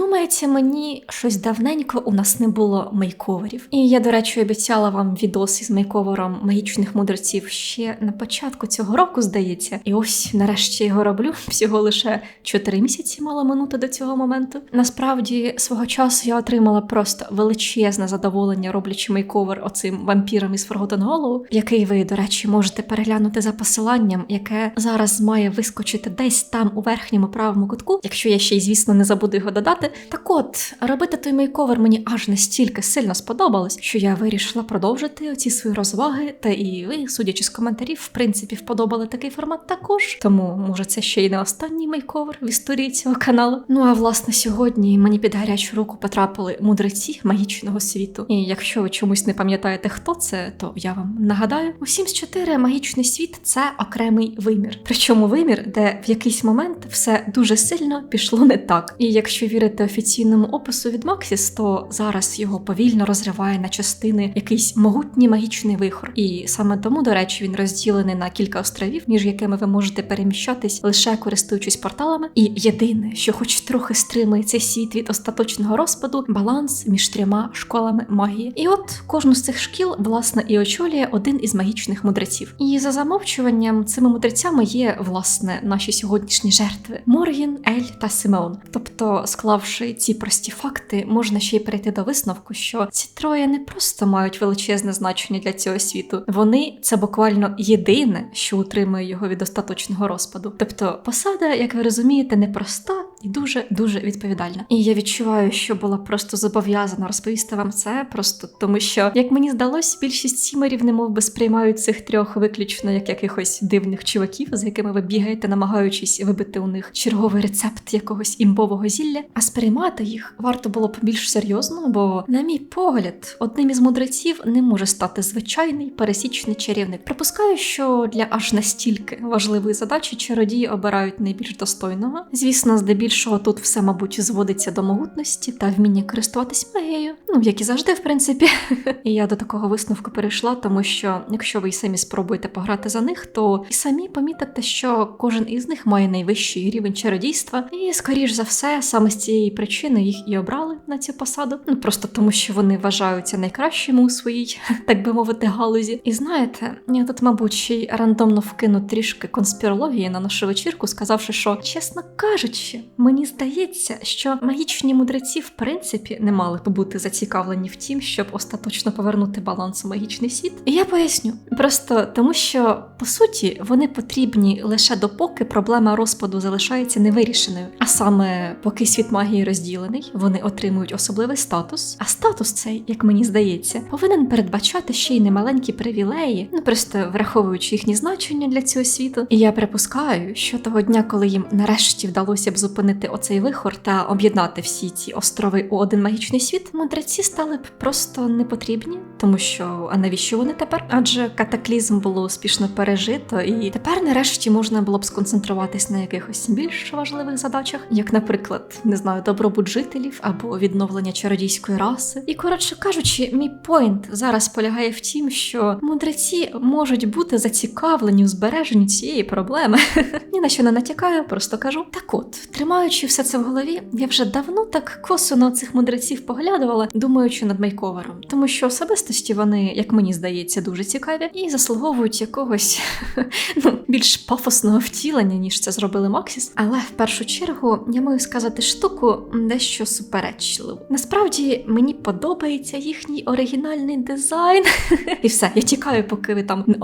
Думається, мені щось давненько у нас не було мейковерів. І я, до речі, обіцяла вам відос із мейковером магічних мудреців ще на початку цього року, здається. І ось нарешті його роблю. Всього лише 4 місяці мало минути до цього моменту. Насправді, свого часу я отримала просто величезне задоволення, роблячи мейковер оцим вампірам із Forgotten Hollow, який ви, до речі, можете переглянути за посиланням, яке зараз має вискочити десь там у верхньому правому кутку, якщо я ще й, звісно, не забуду його додати. Так от, робити той мейковер мені аж настільки сильно сподобалось, що я вирішила продовжити оці свої розваги. Та і ви, судячи з коментарів, в принципі, вподобали такий формат також. Тому, може, це ще й не останній мейковер в історії цього каналу. Ну а власне сьогодні мені під гарячу руку потрапили мудреці магічного світу. І якщо ви чомусь не пам'ятаєте, хто це, то я вам нагадаю: у Sims 4 магічний світ це окремий вимір. Причому вимір, де в якийсь момент все дуже сильно пішло не так. І якщо вірити офіційному опису від Максіс, то зараз його повільно розриває на частини якийсь могутній магічний вихор. І саме тому, до речі, він розділений на кілька островів, між якими ви можете переміщатись лише користуючись порталами. І єдине, що хоч трохи стримує цей світ від остаточного розпаду, баланс між трьома школами магії. І от кожну з цих шкіл, власне, і очолює один із магічних мудреців. І за замовчуванням цими мудрецями є власне наші сьогоднішні жертви Моргін, Ель та Симеон. Тобто, склавши ці прості факти, можна ще й прийти до висновку, що ці троє не просто мають величезне значення для цього світу. Вони це буквально єдине, що утримує його від остаточного розпаду. Тобто, посада, як ви розумієте, непроста і дуже дуже відповідальна. І я відчуваю, що була просто зобов'язана розповісти вам це, просто тому що, як мені здалось, більшість сімерів немов би сприймають цих трьох виключно як якихось дивних чуваків, з якими ви бігаєте, намагаючись вибити у них черговий рецепт якогось імбового зілля. А сприймати їх варто було б більш серйозно, бо, на мій погляд, одним із мудреців не може стати звичайний пересічний чарівник. Припускаю, що для аж настільки важливої задачі чародії обирають найбільш достойного. Звісно, здебільшого тут все, мабуть, зводиться до могутності та вміння користуватись магією. Ну, як і завжди, в принципі. І я до такого висновку перейшла, тому що якщо ви й самі спробуєте пограти за них, то і самі помітите, що кожен із них має найвищий рівень чародійства, і, скоріш за все, саме з цієї причини їх і обрали на цю посаду. Ну просто тому, що вони вважаються найкращими у своїй, так би мовити, галузі. І знаєте, я тут, мабуть, ще й рандомно вкину трішки конспірології на нашу вечірку, сказавши, що, чесно кажучи, мені здається, що магічні мудреці, в принципі, не мали б бути зацікавлені в тім, щоб остаточно повернути баланс у магічний світ. І я поясню, просто тому, що по суті вони потрібні лише допоки проблема розпаду залишається невирішеною. А саме поки світ магії розділений, вони отримують особливий статус. А статус цей, як мені здається, повинен передбачати ще й немаленькі привілеї, ну просто враховуючи їхні значення для цього світу. І я припускаю, що того дня, коли їм нарешті вдалося б зупинити оцей вихор та об'єднати всі ці острови у один магічний світ, мудреці стали б просто не потрібні, тому що а навіщо вони тепер? Адже катаклізм було успішно пережито, і тепер нарешті можна було б сконцентруватись на якихось більш важливих задачах, як, наприклад, не знаю, добробут жителів або відновлення чародійської раси. І коротше кажучи, мій поінт зараз полягає в тім, що мудреці можуть бути зацікавлені у збереженні цієї проблеми. Ні на що не натякаю, просто кажу. Так от, тримаючи все це в голові, я вже давно так косо на цих мудреців поглядувала, думаючи над мейковером, тому що особистості вони, як мені здається, дуже цікаві і заслуговують якогось ну, більш пафосного втілення, ніж це зробили Максіс. Але в першу чергу я маю сказати штуку дещо суперечливу. Насправді мені подобається їхній оригінальний дизайн. І все, я тікаю, поки ви там не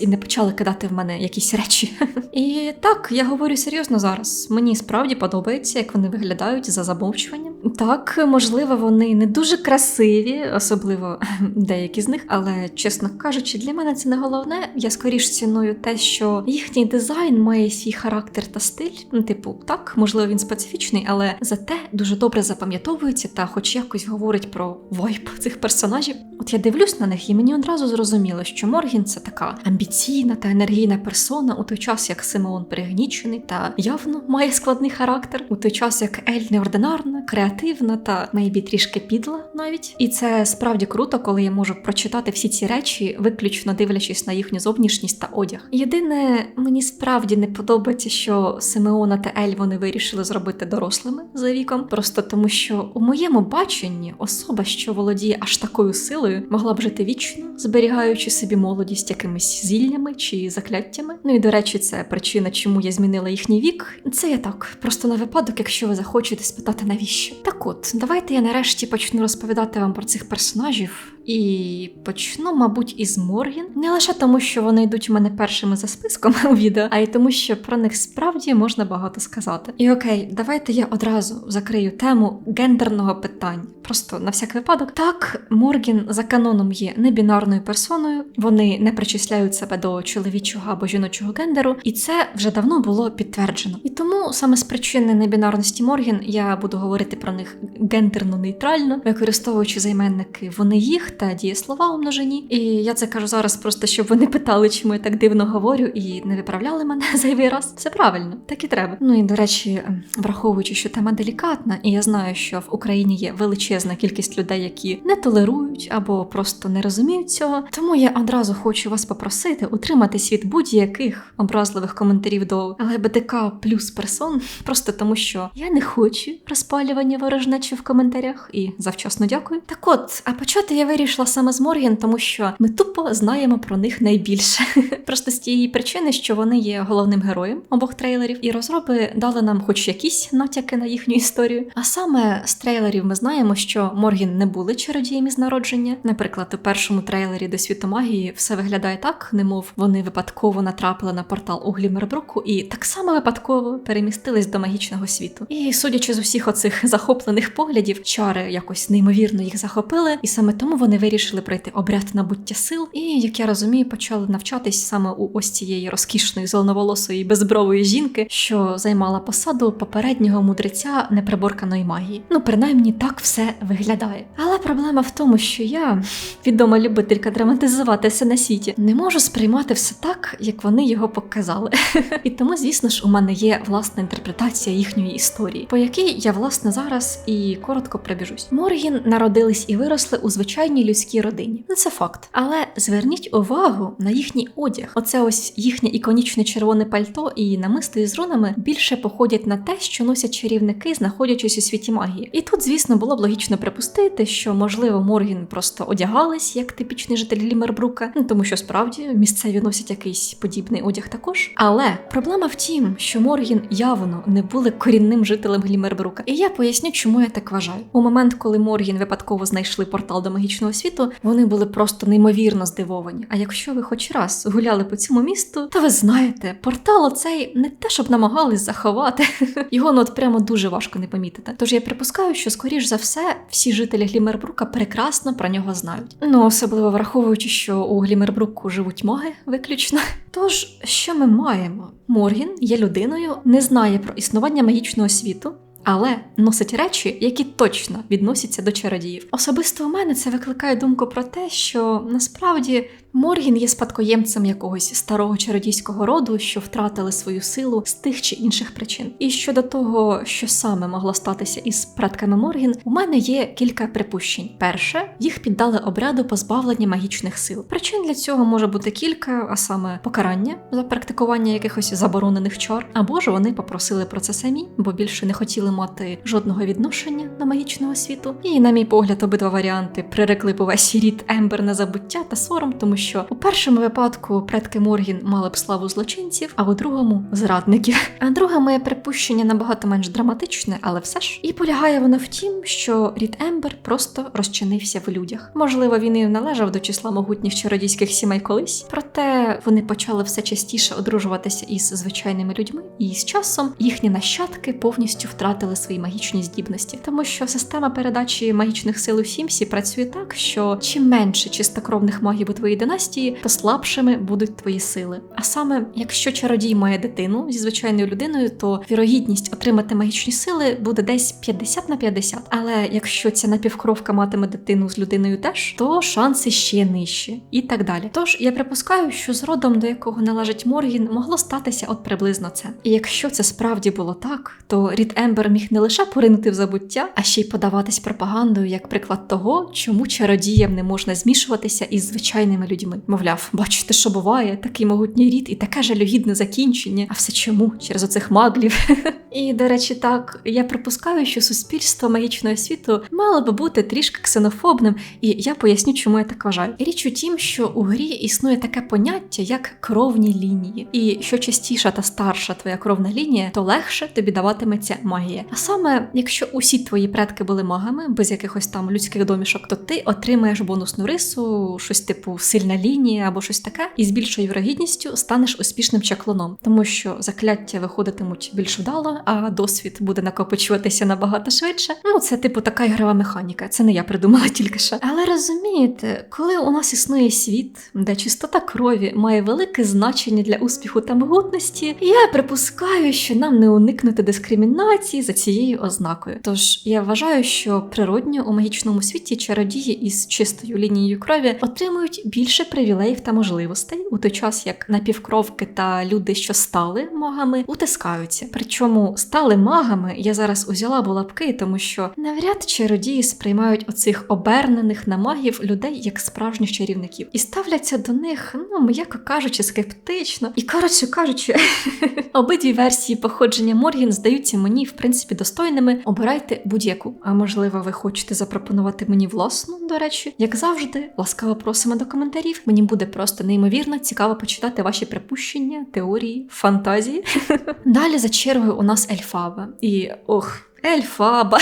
і не почали кидати в мене якісь речі. І так, я говорю серйозно зараз. Мені справді подобається, як вони виглядають за замовчуванням. Так, можливо, вони не дуже красиві, особливо деякі з них, але чесно кажучи, для мене це не головне. Я скоріш ціную те, що їхній дизайн має свій характер та стиль. Ну, типу, так, можливо, він специфічний, але зате дуже добре запам'ятовується та, хоч якось говорить про вайб цих персонажів. От я дивлюсь на них, і мені одразу зрозуміло, що Моргін це така амбіційна та енергійна персона, у той час як Симеон пригнічений та явно має складний характер, у той час як Ель неординарна, креативна та мейбі трішки підла навіть. І це справді круто, коли я можу прочитати всі ці речі, виключно дивлячись на їхню зовнішність та одяг. Єдине, мені справді не подобається, що Симеона та Ель вони вирішили зробити дорослими за віком, просто тому що у моєму баченні особа, що володіє аж такою силою, могла б жити вічно, зберігаючи собі молодість якимись зіллями чи закляттями. Ну і до речі, це причина, чому я змінила їхній вік. Це я так, просто на випадок, якщо ви захочете спитати навіщо. Так от, давайте я нарешті почну розповідати вам про цих персонажів. І почну, мабуть, із Моргін. Не лише тому, що вони йдуть у мене першими за списком у відео, а й тому, що про них справді можна багато сказати. І окей, давайте я одразу закрию тему гендерного питання. Просто на всяк випадок. Так, Моргін за каноном є небінарною персоною, вони не причисляють себе до чоловічого або жіночого гендеру, і це вже давно було підтверджено. І тому саме з причини небінарності Моргін я буду говорити про них гендерно нейтрально, використовуючи займенники вони їх та дієслова у множині. І я це кажу зараз, просто щоб ви не питали, чому я так дивно говорю, і не виправляли мене зайвий раз. Все правильно, так і треба. Ну і до речі, враховуючи, що тема делікатна, і я знаю, що в Україні є величезна кількість людей, які не толерують або просто не розуміють цього. Тому я одразу хочу вас попросити утриматись від будь-яких образливих коментарів до ЛГБТК плюс персон, просто тому що я не хочу розпалювання ворожнечі в коментарях і завчасно дякую. Так от, а почати я вирішила саме з Морген, тому що ми тупо знаємо про них найбільше. Просто з тієї причини, що вони є головним героєм обох трейлерів, і розроби дали нам хоч якісь натяки на їхню історію. А саме з трейлерів ми знаємо, що Моргін не були чародієм із народження. Наприклад, у першому трейлері до світу магії все виглядає так, немов вони випадково натрапили на портал у Глімербруку і так само випадково перемістились до магічного світу. І судячи з усіх оцих захоплених поглядів, чари якось неймовірно їх захопили, і саме тому вони вирішили пройти обряд набуття сил. І як я розумію, почали навчатись саме у ось цієї розкішної зеленоволосої безбрової жінки, що займала посаду попереднього мудреця неприборканої магії. Ну, принаймні так все виглядає. Але проблема в тому, що я, відома любителька драматизуватися на світі, не можу сприймати все так, як вони його показали. І тому, звісно ж, у мене є власна інтерпретація їхньої історії, по якій я власне зараз і коротко пробіжусь. Моргін народились і виросли у звичайній людській родині. Ну це факт. Але зверніть увагу на їхній одяг. Оце ось їхнє іконічне червоне пальто і намисто із рунами більше походять на те, що носять чарівники, знаходячись у світі магії. І тут, звісно, було б логічно припустити, що можливо Моргін просто одягалась як типічний житель Глімербрука, ну тому що справді місцеві носять якийсь подібний одяг також. Але проблема в тім, що Моргін явно не були корінним жителем Глімербрука. І я поясню, чому я так вважаю. У момент, коли Моргін випадково знайшли портал до магічного світу, вони були просто неймовірно здивовані. А якщо ви хоч раз гуляли по цьому місту, то ви знаєте, портал оцей не те, щоб намагались заховати. Його ну от прямо дуже важко не помітити. Тож я припускаю, що скоріш за все всі жителі Глімербрука прекрасно про нього знають. Ну особливо враховуючи, що у Глімербруку живуть маги виключно. Тож, що ми маємо? Моргін є людиною, не знає про існування магічного світу. Але носить речі, які точно відносяться до чародіїв. Особисто у мене це викликає думку про те, що насправді Моргін є спадкоємцем якогось старого чародійського роду, що втратили свою силу з тих чи інших причин. І щодо того, що саме могло статися із предками Моргін, у мене є кілька припущень. Перше, їх піддали обряду позбавлення магічних сил. Причин для цього може бути кілька, а саме покарання за практикування якихось заборонених чар, або ж вони попросили про це самі, бо більше не хотіли мати жодного відношення до магічного світу. І, на мій погляд, обидва варіанти прирекли по весь рід Ембер на забуття та сором, тому що у першому випадку предки Моргін мали б славу злочинців, а у другому зрадників. А друге моє припущення набагато менш драматичне, але все ж. І полягає воно в тім, що рід Ембер просто розчинився в людях. Можливо, він і належав до числа могутніх чародійських сімей колись, проте вони почали все частіше одружуватися із звичайними людьми, і з часом їхні нащадки повністю втратили свої магічні здібності, тому що система передачі магічних сил у Сімсі працює так, що чим менше чистокровних магів у твоїй династії, династії, то слабшими будуть твої сили. А саме, якщо чародій має дитину зі звичайною людиною, то вірогідність отримати магічні сили буде десь 50 на 50. Але якщо ця напівкровка матиме дитину з людиною теж, то шанси ще нижчі і так далі. Тож я припускаю, що з родом, до якого належить Моргін, могло статися от приблизно це. І якщо це справді було так, то рід Ембер міг не лише поринути в забуття, а ще й подаватись пропагандою як приклад того, чому чародіям не можна змішуватися із звичайними людьми. Мовляв, бачите, що буває, такий могутній рід і таке жалюгідне закінчення. А все чому? Через оцих маглів. І, до речі, так, я припускаю, що суспільство магічного світу мало би бути трішки ксенофобним, і я поясню, чому я так вважаю. Річ у тім, що у грі існує таке поняття, як кровні лінії. І що частіша та старша твоя кровна лінія, то легше тобі даватиметься магія. А саме, якщо усі твої предки були магами, без якихось там людських домішок, то ти отримаєш бонусну рису, щось типу сильна лінія або щось таке, і з більшою вірогідністю станеш успішним чаклуном, тому що закляття виходитимуть більш вдало, а досвід буде накопичуватися набагато швидше. Ну, це типу така ігрова механіка. Це не я придумала тільки що. Але розумієте, коли у нас існує світ, де чистота крові має велике значення для успіху та могутності, я припускаю, що нам не уникнути дискримінації за цією ознакою. Тож я вважаю, що природньо у магічному світі чародії із чистою лінією крові отримують більше привілеїв та можливостей, у той час як напівкровки та люди, що стали магами, утискаються. Причому стали магами я зараз узяла булапки, тому що навряд чародії сприймають оцих обернених на магів людей як справжніх чарівників і ставляться до них, ну м'яко кажучи, скептично. І коротше кажучи, обидві версії походження Моргін здаються мені в принципі достойними. Обирайте будь-яку. А можливо, ви хочете запропонувати мені власну, до речі, як завжди, ласкаво просимо до коментарів. Мені буде просто неймовірно цікаво почитати ваші припущення, теорії, фантазії. Далі за чергою у нас Ельфаба. І ох. Ельфаба.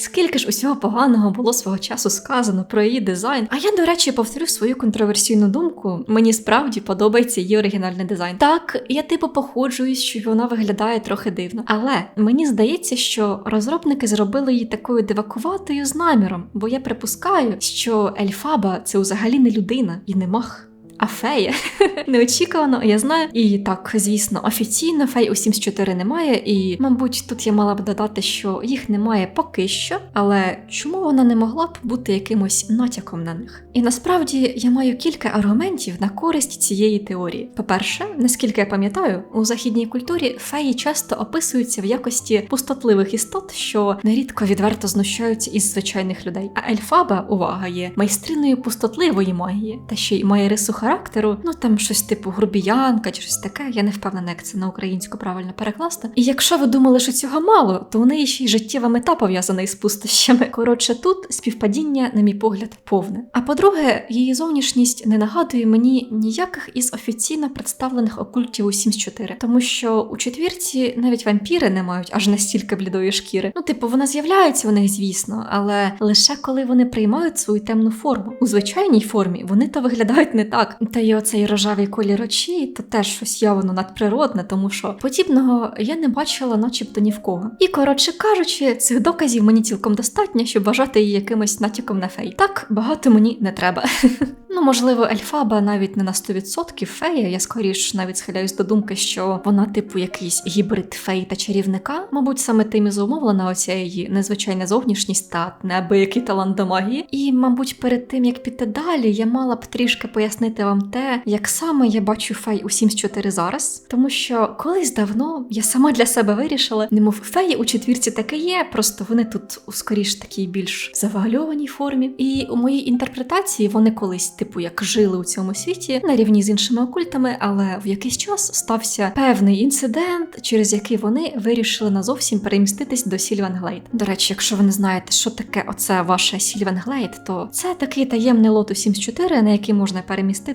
Скільки ж усього поганого було свого часу сказано про її дизайн. А я, до речі, повторю свою контроверсійну думку. Мені справді подобається її оригінальний дизайн. Так, я типу походжуюсь, що вона виглядає трохи дивно. Але мені здається, що розробники зробили її такою дивакуватою з наміром, бо я припускаю, що Ельфаба це взагалі не людина і не мах. А фея неочікувано, я знаю. І так, звісно, офіційно фей у Sims 4 немає, і, мабуть, тут я мала б додати, що їх немає поки що, але чому вона не могла б бути якимось натяком на них? І насправді я маю кілька аргументів на користь цієї теорії. По-перше, наскільки я пам'ятаю, у західній культурі феї часто описуються в якості пустотливих істот, що нерідко відверто знущаються із звичайних людей. А Ельфаба, увага, є майстриною пустотливої магії, та ще й має рису характеру, ну там щось типу грубіянка чи щось таке. Я не впевнена, як це на українську правильно перекласти. І якщо ви думали, що цього мало, то у неї ще й життєва мета пов'язана із пустощами. Коротше, тут співпадіння, на мій погляд, повне. А по-друге, її зовнішність не нагадує мені ніяких із офіційно представлених окультів у Sims 4, тому що у четвірці навіть вампіри не мають аж настільки блідої шкіри. Ну, типу, вона з'являється у них, звісно, але лише коли вони приймають свою темну форму. У звичайній формі вони то виглядають не так. Та й оцей рожевий колір очі, то теж щось явно надприродне, тому що подібного я не бачила, начебто ні в кого. І коротше кажучи, цих доказів мені цілком достатньо, щоб вважати її якимось натяком на фей. Так багато мені не треба. Ну, можливо, Ельфаба навіть не на 100% фея. Я скоріш навіть схиляюсь до думки, що вона, типу, якийсь гібрид фей та чарівника. Мабуть, саме тим і зумовлена оця її незвичайна зовнішність та неабиякий талант до магії. І, мабуть, перед тим як піти далі, я мала б трішки пояснити вам те, як саме я бачу фей у Sims 4 зараз. Тому що колись давно я сама для себе вирішила, немов феї у четвірці таке є, просто вони тут у скоріш такій більш завуальованій формі. І у моїй інтерпретації вони колись типу, як жили у цьому світі на рівні з іншими окультами, але в якийсь час стався певний інцидент, через який вони вирішили назовсім переміститись до Сільвенглейд. До речі, якщо ви не знаєте, що таке оце ваше Сільвенглейд, то це такий таємний лот у Sims 4, на який можна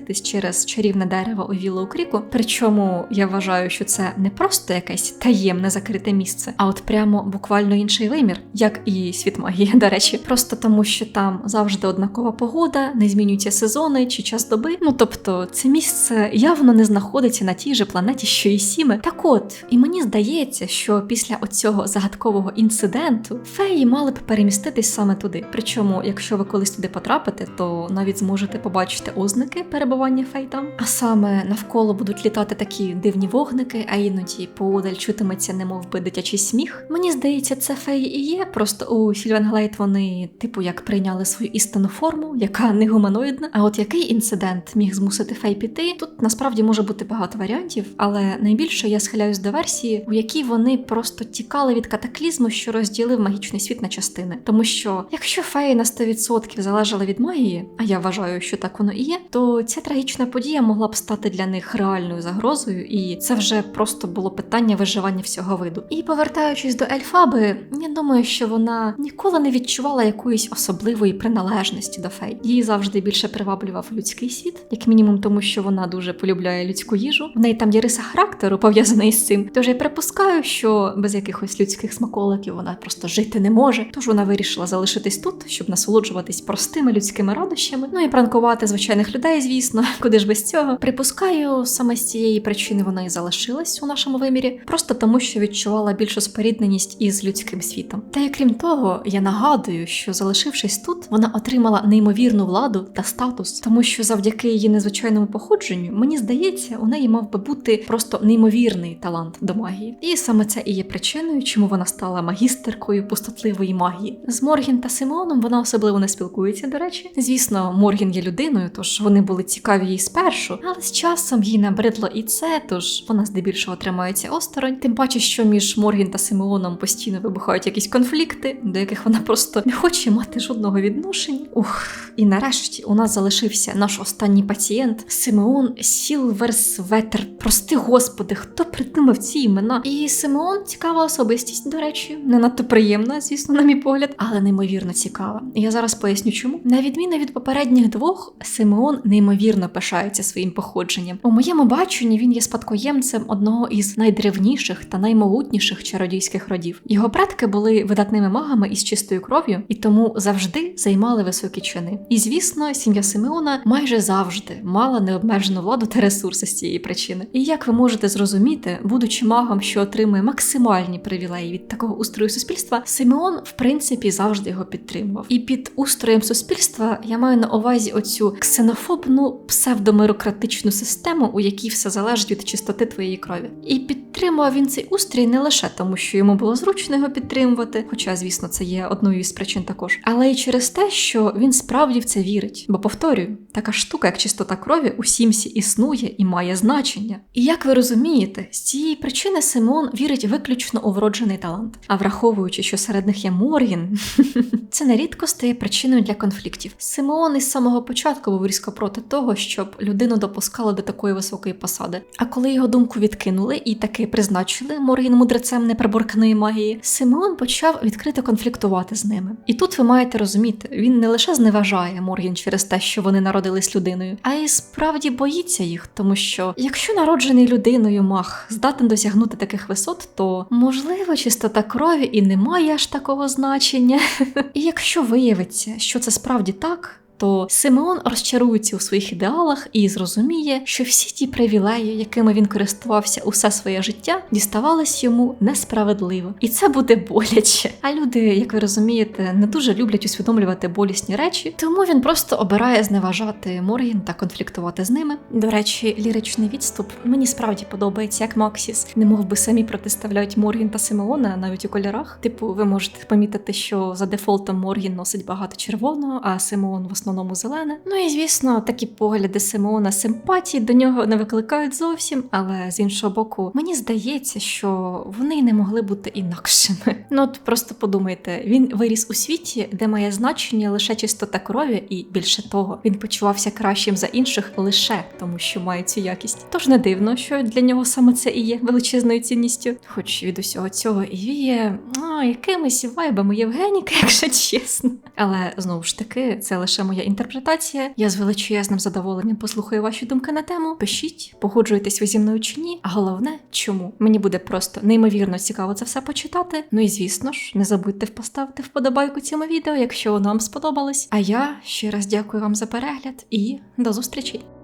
переміститись через чарівне дерево у Віллоу Кріку. Причому я вважаю, що це не просто якесь таємне закрите місце, а от прямо буквально інший вимір, як і світ магії, до речі, просто тому, що там завжди однакова погода, не змінюються сезони чи час доби. Ну тобто, це місце явно не знаходиться на тій же планеті, що і Сіми. Так от, і мені здається, що після оцього загадкового інциденту феї мали б переміститись саме туди. Причому, якщо ви колись туди потрапите, то навіть зможете побачити ознаки перебування фей там. А саме навколо будуть літати такі дивні вогники, а іноді поодаль чутиметься, немов би дитячий сміх. Мені здається, це феї і є. Просто у Сільвенглейт вони, типу, як прийняли свою істинну форму, яка не гуманоїдна. А от який інцидент міг змусити фей піти? Тут насправді може бути багато варіантів, але найбільше я схиляюсь до версії, у якій вони просто тікали від катаклізму, що розділив магічний світ на частини. Тому що якщо феї на 100% залежали від магії, а я вважаю, що так воно і є, то ця трагічна подія могла б стати для них реальною загрозою, і це вже просто було питання виживання всього виду. І повертаючись до Ельфаби, я думаю, що вона ніколи не відчувала якоїсь особливої приналежності до фей. Її завжди більше приваблював людський світ, як мінімум, тому що вона дуже полюбляє людську їжу. В неї там є риса характеру пов'язана із цим. Тож я припускаю, що без якихось людських смаколиків вона просто жити не може. Тож вона вирішила залишитись тут, щоб насолоджуватись простими людськими радощами. Ну і пранкувати звичайних людей, звісно, куди ж без цього. Припускаю, саме з цієї причини вона і залишилась у нашому вимірі, просто тому, що відчувала більшу спорідненість із людським світом. Та й крім того, я нагадую, що залишившись тут, вона отримала неймовірну владу та статус, тому що завдяки її незвичайному походженню, мені здається, у неї мав би бути просто неймовірний талант до магії. І саме це і є причиною, чому вона стала магістеркою пустотливої магії. З Моргін та Симеоном вона особливо не спілкується, до речі. Звісно, Моргін є людиною, тож вони були цікаві їй спершу, але з часом їй набридло і це, тож вона здебільшого тримається осторонь. Тим паче, що між Моргін та Симеоном постійно вибухають якісь конфлікти, до яких вона просто не хоче мати жодного відношення. Ух, і нарешті у нас залишився наш останній пацієнт Симеон Сілверсветер. Прости господи, хто придумав ці імена? І Симеон цікава особистість, до речі, не надто приємна, звісно, на мій погляд, але неймовірно цікава. Я зараз поясню, чому. На відміну від попередніх двох, Симеон неймовірно пишається своїм походженням. У моєму баченні він є спадкоємцем одного із найдревніших та наймогутніших чародійських родів. Його предки були видатними магами із чистою кров'ю і тому завжди займали високі чини. І звісно, сім'я Симеона майже завжди мала необмежену владу та ресурси з цієї причини. І як ви можете зрозуміти, будучи магом, що отримує максимальні привілеї від такого устрою суспільства, Симеон в принципі завжди його підтримував. І під устроєм суспільства я маю на увазі оцю ксенофобну псевдомерократичну систему, у якій все залежить від чистоти твоєї крові. І підтримував він цей устрій не лише тому, що йому було зручно його підтримувати, хоча, звісно, це є одною із причин також, але й через те, що він справді в це вірить. Бо повторюю, така штука, як чистота крові, у сімсі існує і має значення. І як ви розумієте, з цієї причини Симон вірить виключно у вроджений талант. А враховуючи, що серед них є Моргін, це нерідко стає причиною для конфліктів. Симеон із самого початку був різко проти того, щоб людину допускали до такої високої посади. А коли його думку відкинули і таки призначили Моргін мудрецем неприборканої магії, Симеон почав відкрито конфліктувати з ними. І тут ви маєте розуміти, він не лише зневажає Моргін через те, що вони народились людиною, а й справді боїться їх, тому що якщо народжений людиною маг здатен досягнути таких висот, то можливо чистота крові і не має аж такого значення. І якщо виявиться, що це справді так. То Симеон розчарується у своїх ідеалах і зрозуміє, що всі ті привілеї, якими він користувався усе своє життя, діставались йому несправедливо, і це буде боляче. А люди, як ви розумієте, не дуже люблять усвідомлювати болісні речі, тому він просто обирає зневажати Моргін та конфліктувати з ними. До речі, ліричний відступ мені справді подобається, як Максіс, не мов би самі протиставляють Моргін та Симеона навіть у кольорах. Типу, ви можете помітити, що за дефолтом Моргін носить багато червоного, а Симеон в основному зелене. Ну і звісно, такі погляди Симеона симпатії до нього не викликають зовсім, але з іншого боку, мені здається, що вони не могли бути інакшими. Ну от просто подумайте, він виріс у світі, де має значення лише чистота крові, і більше того, він почувався кращим за інших лише тому, що має цю якість. Тож не дивно, що для нього саме це і є величезною цінністю. Хоч від усього цього і віє а, якимись вайбами Євгеніка, якщо чесно. Але знову ж таки, це лише моя інтерпретація. Я з величезним задоволенням послухаю ваші думки на тему. Пишіть, погоджуєтесь ви зі мною чи ні. А головне, чому мені буде просто неймовірно цікаво це все почитати. Ну і звісно ж, не забудьте поставити вподобайку цьому відео, якщо воно вам сподобалось. А я ще раз дякую вам за перегляд і до зустрічі!